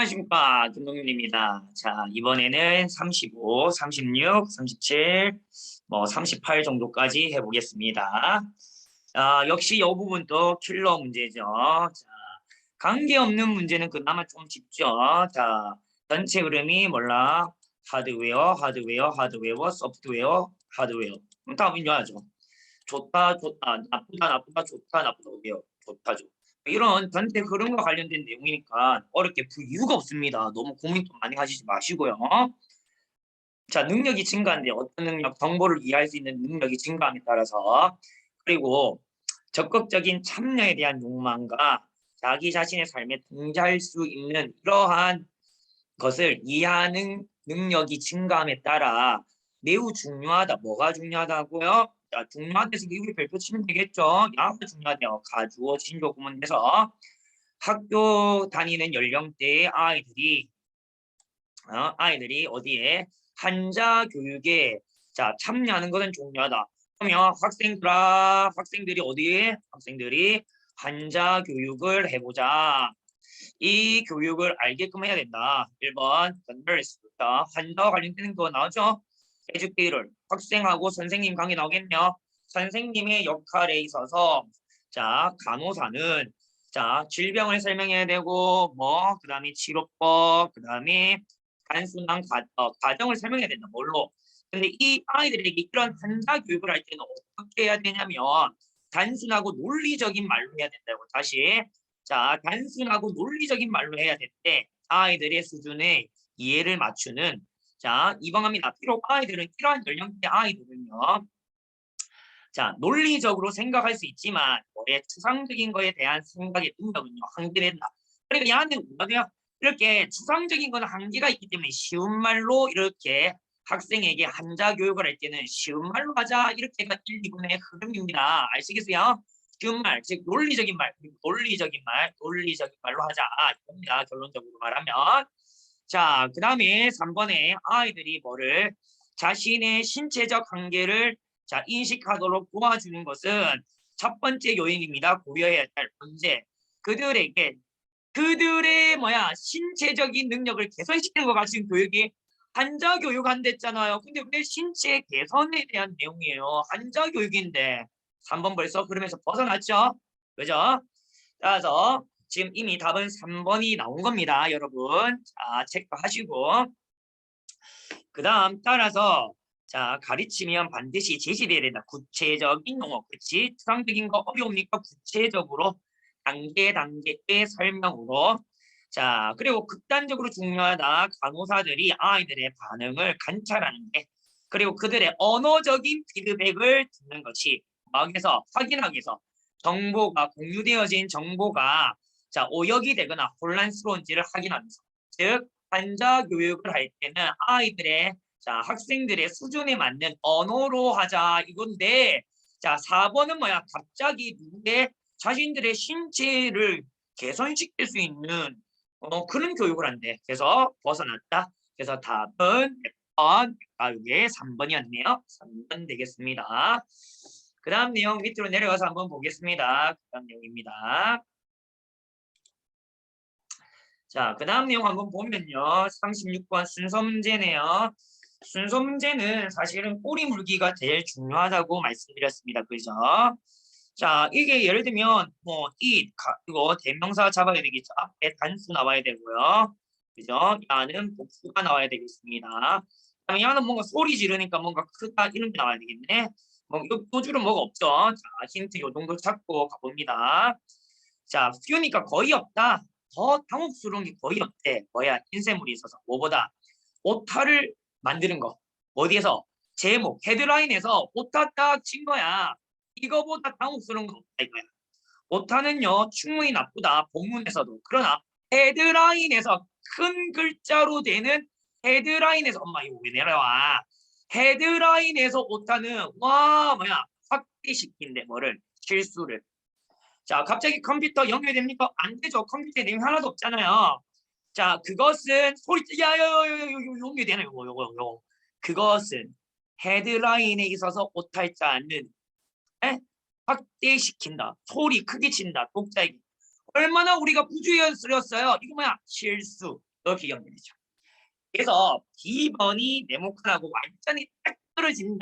안녕하십니까 김동윤입니다. 자 이번에는 35, 36, 37, 뭐 38 정도까지 해보겠습니다. 아, 역시 이 부분도 킬러 문제죠. 자, 관계 없는 문제는 그나마 좀 쉽죠. 자 전체 흐름이 몰라 하드웨어, 하드웨어, 하드웨어, 소프트웨어, 하드웨어. 그럼 다 인정하죠. 좋다, 좋다, 나쁘다, 나쁘다, 좋다, 나쁘다, 왜요? 좋다죠. 이런 전체 흐름과 관련된 내용이니까 어렵게 풀 이유가 없습니다. 너무 고민도 많이 하시지 마시고요. 자, 능력이 증가하는데 어떤 능력, 정보를 이해할 수 있는 능력이 증가함에 따라서 그리고 적극적인 참여에 대한 욕망과 자기 자신의 삶에 통제할 수 있는 이러한 것을 이해하는 능력이 증가함에 따라 매우 중요하다. 뭐가 중요하다고요? 자, 중요하대서 이게 별표 치면 되겠죠. 야가 중요하대요. 가주어 진조 구문에서 학교 다니는 연령대의 아이들이 어, 아이들이 어디에 한자 교육에 자 참여하는 것은 중요하다. 그러면 학생들아 학생들이 어디에 학생들이 한자 교육을 해보자. 이 교육을 알게끔 해야 된다. 1번 converse부터 한자와 관련되는 거 나오죠? 에듀케이를 학생하고 선생님 강의 나오겠네요. 선생님의 역할에 있어서 자 간호사는 자 질병을 설명해야 되고 뭐 그다음에 치료법 그다음에 단순한 가, 어, 가정을 설명해야 된다. 뭘로? 근데 이 아이들에게 이런 한자 교육을 할 때는 어떻게 해야 되냐면 단순하고 논리적인 말로 해야 된다고 다시 자 단순하고 논리적인 말로 해야 되는데 아이들의 수준에 이해를 맞추는 자, 이방합니다. 비록 아이들은 이러한 연령대 아이들은요. 자, 논리적으로 생각할 수 있지만 뭐에 추상적인 거에 대한 생각의 능력은요. 한계된다. 그러니까 얘한테는 뭐가돼요? 이렇게 추상적인 거는 한계가 있기 때문에 쉬운 말로 이렇게 학생에게 한자 교육을 할 때는 쉬운 말로 하자 이렇게가 1, 2분의 흐름입니다. 아시겠어요? 쉬운 말, 즉 논리적인 말, 논리적인 말, 논리적인 말로 하자 이겁니다. 결론적으로 말하면 자, 그 다음에 3번에 아이들이 뭐를 자신의 신체적 한계를 자 인식하도록 도와주는 것은 첫 번째 요인입니다. 고려해야 할 문제. 그들에게 그들의 뭐야 신체적인 능력을 개선시키는 것 같은 교육이 한자 교육 한댔잖아요. 근데 왜 신체 개선에 대한 내용이에요? 한자 교육인데 3번 벌써 그러면서 벗어났죠? 그죠? 따라서 지금 이미 답은 3번이 나온 겁니다. 여러분. 자, 체크하시고. 그 다음 따라서 자 가르치면 반드시 제시돼야 된다. 구체적인 용어. 그치? 추상적인 거 어려우니까 구체적으로 단계 단계의 설명으로 자 그리고 극단적으로 중요하다. 간호사들이 아이들의 반응을 관찰하는 게 그리고 그들의 언어적인 피드백을 듣는 것이 막에서 확인하기 위해서 정보가 공유되어진 정보가 자 오역이 되거나 혼란스러운지를 확인하면서 즉 환자 교육을 할 때는 아이들의 자 학생들의 수준에 맞는 언어로 하자 이건데 자 4번은 뭐야? 갑자기 누구의 자신들의 신체를 개선시킬 수 있는 어, 그런 교육을 한대. 그래서 벗어났다. 그래서 답은 몇번 가육의 3번이었네요. 3번 되겠습니다. 그 다음 내용 밑으로 내려가서 한번 보겠습니다. 그 다음 내용입니다 자, 그 다음 내용 한번 보면요. 36번 순서 문제네요. 순서 문제는 사실은 꼬리 물기가 제일 중요하다고 말씀드렸습니다. 그죠? 자, 이게 예를 들면 뭐 이, 이거 대명사 잡아야 되겠죠. 앞에 단수 나와야 되고요. 그죠? 야는 복수가 나와야 되겠습니다. 야는 뭔가 소리 지르니까 뭔가 크다 이런 게 나와야 되겠네. 뭐 요, 요 줄은 뭐가 없죠. 자, 힌트 요 정도 찾고 가봅니다. 자, few니까 거의 없다. 더 당혹스러운 게 거의 없대. 뭐야 인쇄물이 있어서. 뭐보다 오타를 만드는 거. 어디에서? 제목 헤드라인에서 오타 딱 친 거야. 이거보다 당혹스러운 건 없다 이거야. 오타는요 충분히 나쁘다. 본문에서도. 그러나 헤드라인에서 큰 글자로 되는 헤드라인에서 엄마 이거 왜 내려와? 헤드라인에서 오타는 와 뭐야 확대시킨대 뭐를. 실수를 자, 갑자기 컴퓨터 연결됩니까? 안 되죠. 컴퓨터에 내용 하나도 없잖아요. 자, 그것은 소리 야야야야야 연결되는 요거 요거 요거. 그것은 헤드라인에 있어서 오탈자는 에? 확대시킨다. 소리 크게 친다. 독자에게. 얼마나 우리가 부주의스러웠어요. 이거 뭐야? 실수. 이렇게 연결되죠. 그래서 B번이 네모칸하고 완전히 딱 떨어지는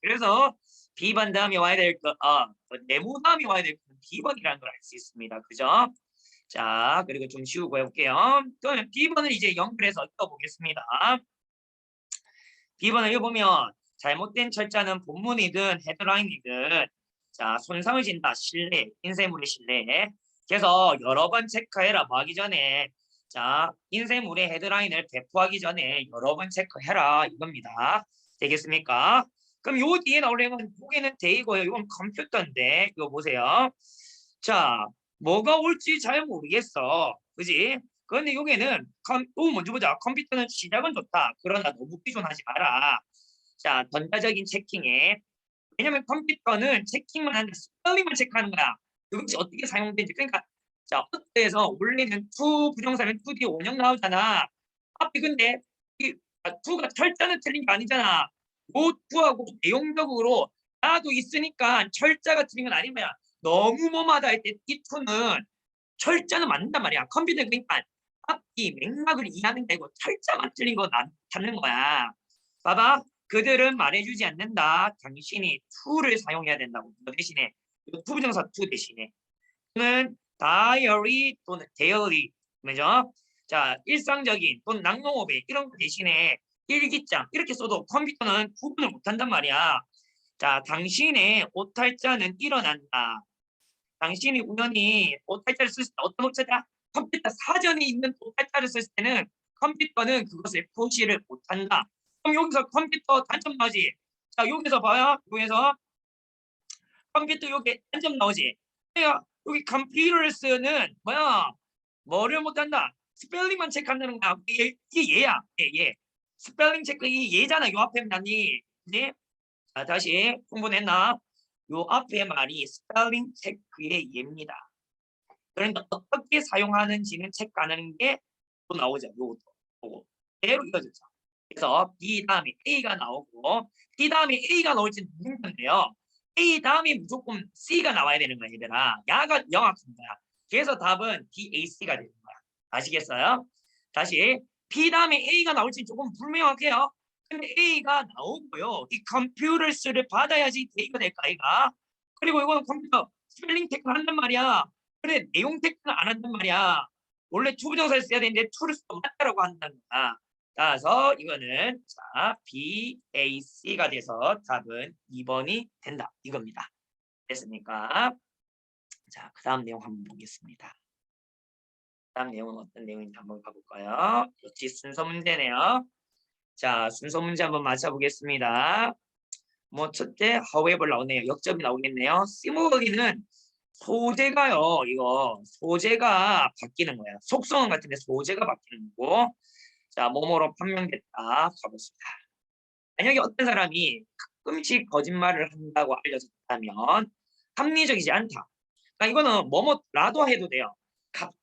그래서 B번 다음에 와야 될 거, 어, 그 네모 다음에 와야 될건 B번이라는 걸 알 수 있습니다. 그죠? 자, 그리고 좀 쉬우고 해볼게요. 그러면 B번을 이제 연결해서 써보겠습니다. B번을 읽어보면 잘못된 철자는 본문이든 헤드라인이든 자 손상을 진다 실내 인쇄물의 실내 그래서 여러 번 체크해라 뭐 하기 전에 자 인쇄물의 헤드라인을 배포하기 전에 여러 번 체크해라 이겁니다 되겠습니까 그럼 요 뒤에 나오려면 여기는 데이고요. 이건 컴퓨터인데 이거 보세요. 자 뭐가 올지 잘 모르겠어. 그지? 그런데 여기는 컴, 또 먼저 보자. 컴퓨터는 시작은 좋다. 그러나 너무 의존하지 마라. 자, 전자적인 체킹에. 왜냐면 컴퓨터는 체킹만 하는데 스펠링만 체크하는 거야. 그것이 어떻게 사용되는지. 그러니까 자, 어때서 원래는 to 부정사면 to 뒤에 원형 나오잖아. 앞에 근데 이 아, to가 철자는 틀린 게 아니잖아. 요 to하고 내용적으로 나도 있으니까 철자가 틀린 건 거야. 너무 뭐마다 할 때이 to는 철자는 맞는단 말이야. 컴퓨터 그러니까 앞뒤 맥락을 이해하는 게 아니고 철자만 틀린 건안 찾는 거야. 봐봐. 그들은 말해주지 않는다. 당신이 to를 사용해야 된다고. 그 대신에 to 부정사 to 대신에 또는 diary 또는 daily 그죠? 자 일상적인 또는 낙농업에 이런 거 대신에 일기장 이렇게 써도 컴퓨터는 구분을 못한단 말이야. 자 당신의 오탈자는 일어난다. 당신이 우연히 오탈자를 쓸 때 어떤 오탈자? 컴퓨터 사전에 있는 오탈자를 쓸 때는 컴퓨터는 그것을 표시를 못한다. 그럼 여기서 컴퓨터 단점 나오지. 자 여기서 봐요. 여기서 컴퓨터 여기 단점 나오지. 여기 컴퓨터스는 뭐야? 뭐를 못한다. 스펠링만 체크한다는 거야. 이게 얘야. 얘, 얘. 스펠링 체크 이 얘잖아. 요 앞에 말이. 네? 자 다시 공부했나? 요 앞에 말이 스펠링 체크의 얘입니다. 그러니까 어떻게 사용하는지는 체크하는 게 또 나오죠. 요것도 보고. 대로 이어졌죠. 그래서 B 다음에 A가 나오고 D 다음에 A가 나올지 모르는 건데요. A 다음에 무조건 C가 나와야 되는 거야, 얘들아. 야가 거야. 그래서 답은 DAC가 되는 거야. 아시겠어요? 다시 B 다음에 A가 나올지 조금 불명확해요. 근데 A가 나오고요. 이 컴퓨터스를 받아야지 A가 될까, A가. 그리고 이거는 컴퓨터 스펠링 테크 한단 말이야. 그래, 내용 테크는 안 한단 말이야. 원래 투부정사를 써야 되는데 투를 쓰고 맞다라고 한다는 거야. 따라서 이거는 자 BAC가 돼서 답은 2번이 된다 이겁니다. 됐습니까? 자, 그 다음 내용 한번 보겠습니다. 다음 내용은 어떤 내용인지 한번 가볼까요? 역시 순서 문제네요. 자, 순서 문제 한번 맞춰보겠습니다. 뭐 첫째, however 나오네요. 역점이 나오겠네요. similarly는 소재가요. 이거 소재가 바뀌는 거야. 속성은 같은데 소재가 바뀌는 거고 자, 뭐뭐로 판명됐다. 가보겠습니다. 만약에 어떤 사람이 가끔씩 거짓말을 한다고 알려졌다면 합리적이지 않다. 그러니까 이거는 뭐뭐라도 해도 돼요.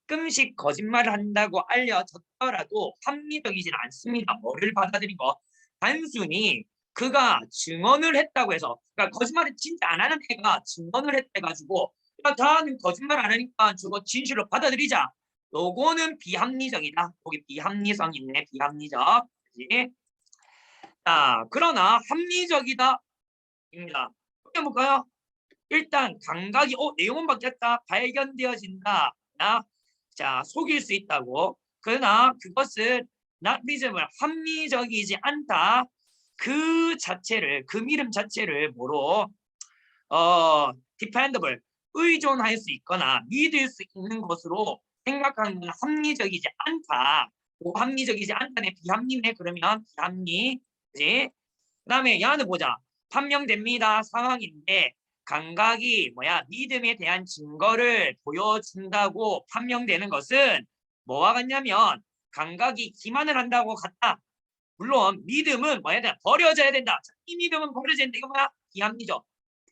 가끔씩 거짓말을 한다고 알려졌더라도 합리적이진 않습니다. 뭐를 받아들이고 단순히 그가 증언을 했다고 해서 그러니까 거짓말을 진짜 안 하는 애가 증언을 했대가지고 야, 다는 거짓말 안 하니까 저거 진실로 받아들이자. 요거는 비합리적이다. 거기 비합리성 있네. 비합리적. 그치? 자, 그러나 합리적이다. 입니다. 어떻게 볼까요? 일단 감각이 어 내용은 바뀌었다. 발견되어진다. 야, 자, 속일 수 있다고. 그러나 그것은 reasonable, 합리적이지 않다. 그 자체를 그 이름 자체를 뭐로 어 dependable 의존할 수 있거나 믿을 수 있는 것으로 생각하는 건 합리적이지 않다. 뭐 합리적이지 않다네 비합리네 그러면 비합리 그지? 그 다음에 야는 보자 판명됩니다 상황인데 감각이 뭐야 믿음에 대한 증거를 보여준다고 판명되는 것은 뭐와 같냐면 감각이 기만을 한다고 같다. 물론 믿음은 뭐야 돼 버려져야 된다. 이 믿음은 버려져야 된다. 이거 뭐야 비합리죠.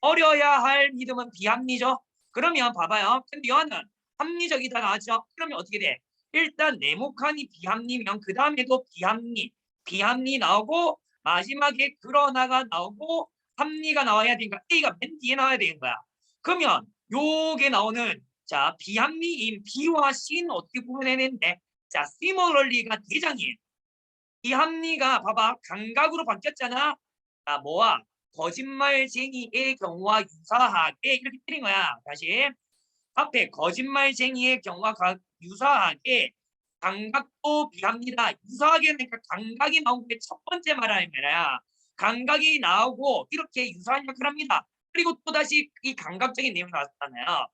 버려야 할 믿음은 비합리죠. 그러면 봐봐요. 근데 여는 합리적이다 나왔죠? 그러면 어떻게 돼? 일단 네모칸이 비합리면 그 다음에도 비합리, 비합리 나오고 마지막에 그러나가 나오고 합리가 나와야 되니까 A가 맨 뒤에 나와야 되는 거야. 그러면 요게 나오는 자 비합리인 B와 C는 어떻게 구분해내는데 자, similarly가 대장이에요. 이 합리가 봐봐 감각으로 바뀌었잖아. 자, 뭐와 거짓말쟁이의 경우와 유사하게 이렇게 틀린 거야. 다시 앞에 거짓말쟁이의 경우와 가- 유사하게 감각도 비합니다. 유사하게 하니까 감각이 나온 게 첫 번째 거야. 감각이 나오고 이렇게 유사한 역할을 합니다. 그리고 또 다시 이 감각적인 내용이 나왔잖아요.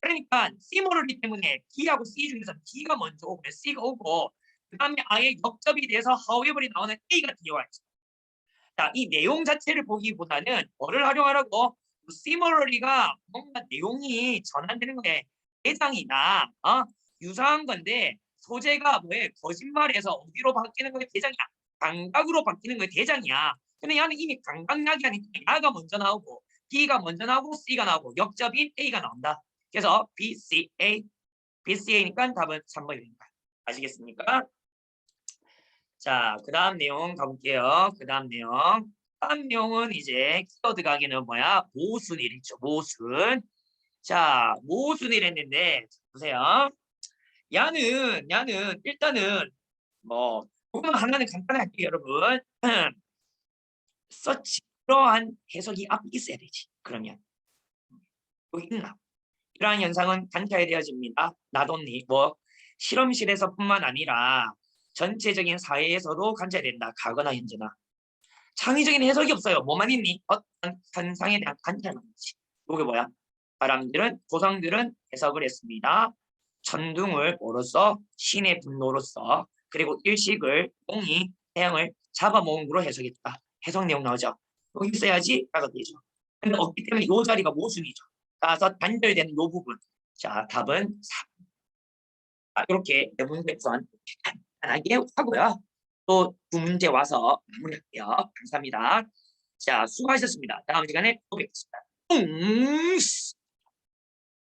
그러니까 C모르기 때문에 D하고 C 중에서 D가 먼저 오고 C가 오고 그 다음에 아예 역접이 돼서 however이 나오는 A가 뒤에 있죠. 자, 이 내용 자체를 보기보다는 뭐를 활용하라고? Similarly가 뭔가 내용이 전환되는 거에 대장이다. 어? 유사한 건데 소재가 뭐에 거짓말에서 어디로 바뀌는 거에 대장이야. 감각으로 바뀌는 거에 대장이야. 근데 얘는 이미 감각약이 아니까 야가 먼저 나오고 B가 먼저 나오고 C가 나오고 역접인 A가 나온다. 그래서 B, C, A, B, C, A니까 답은 3번이 됩니다. 아시겠습니까? 자, 그 다음 내용 가볼게요. 그 다음 내용. 다음 내용은 이제 키워드 가기는 뭐야? 모순일이죠. 모순. 자, 모순이랬는데 보세요. 야는 야는 일단은 뭐 조금 하나는 간단하게 여러분. 서치 그러한 해석이 앞에 있어야 되지. 그러면 여기 있나? 이러한 현상은 관찰되어집니다. 나돈니 뭐 실험실에서뿐만 아니라 전체적인 사회에서도 관찰된다. 과거나 현재나. 창의적인 해석이 없어요. 뭐만 있니? 어떤 현상에 대한 관찰만 있지. 이게 뭐야? 사람들은 조상들은 해석을 했습니다. 천둥을 뭐로써 신의 분노로서 그리고 일식을 똥이 태양을 잡아먹은 거로 해석했다. 해석 내용 나오죠. 여기 있어야지 라고 되죠. 근데 없기 때문에 이 자리가 모순이죠. 따라서 단절되는 이 부분. 자, 답은 4. 아, 이렇게 네 문제 우선 간단하게 하고요. 또 두 문제 와서 마무리할게요. 감사합니다. 자, 수고하셨습니다. 다음 시간에 또 뵙겠습니다. 음,